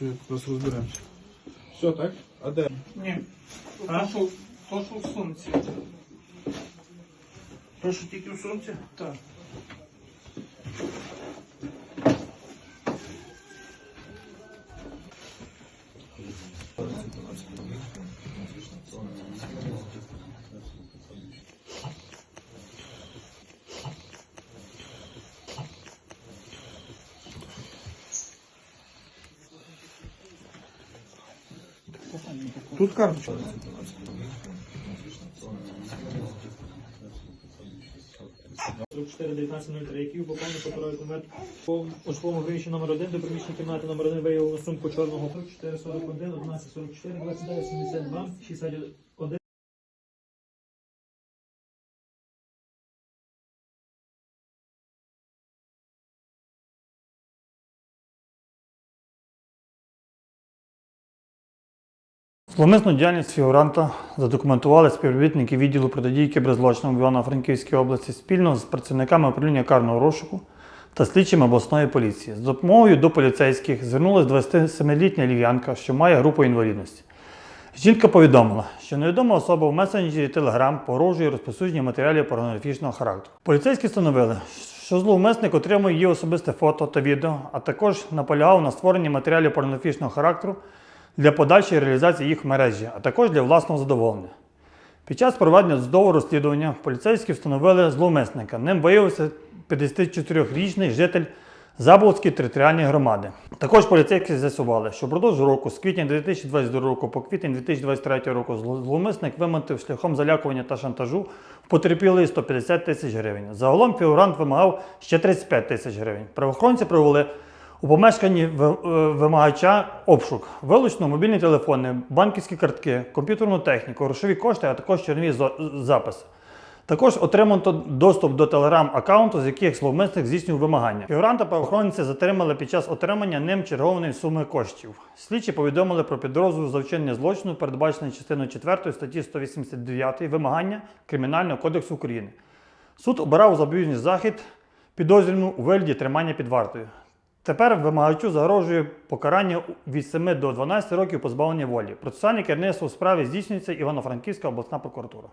Що я зараз розберемося. Все, так? А де? Ні. То, що, то, що в сумці. Прошу тільки в сумці. Так. Тут карточка. який упакований паперовий конверт по учбовому приміщенні номер 1 до приміщення кімнати номер 1 виявлено сумку чорного 441, 1144, 29, 72, 61. Зловмисну діяльність фігуранта задокументували співробітники відділу протидії кіберзлочинам в Івано-Франківській області спільно з працівниками управління карного розшуку та слідчими обласної поліції. З допомогою до поліцейських звернулася 27-літня львів'янка, що має групу інвалідності. Жінка повідомила, що невідома особа в месенджері Telegram погрожує розповсюдження матеріалів порнографічного характеру. Поліцейські встановили, що зловмисник отримує її особисте фото та відео, а також наполягав на створенні матеріалів порнографічного характеру для подальшої реалізації їх в мережі, а також для власного задоволення. Під час проведення досудового розслідування поліцейські встановили зловмисника. Ним виявився 54-річний житель Заболотської територіальної громади. Також поліцейські з'ясували, що впродовж року, з квітня 2022 року по квітень 2023 року, зловмисник вимонтив шляхом залякування та шантажу в потерпілої 150 тисяч гривень. Загалом фігурант вимагав ще 35 тисяч гривень. Правоохоронці провели у помешканні е, вимагача обшук, вилучно мобільні телефони, банківські картки, комп'ютерну техніку, грошові кошти, а також чорнові записи. Також отримано доступ до телеграм-аккаунту, з яких зловмисник здійснював вимагання. Фігуранта правоохоронці затримали під час отримання ним чергової суми коштів. Слідчі повідомили про підрозділ за вчинення злочину, передбачений частиною 4 статті 189 вимагання Кримінального кодексу України. Суд обирав запобіжний захід підозрювану у вигляді тримання під вартою. Тепер вимагачу загрожує покарання від 7 до 12 років позбавлення волі. Процесуальне керівництво у справі здійснюється Івано-Франківська обласна прокуратура.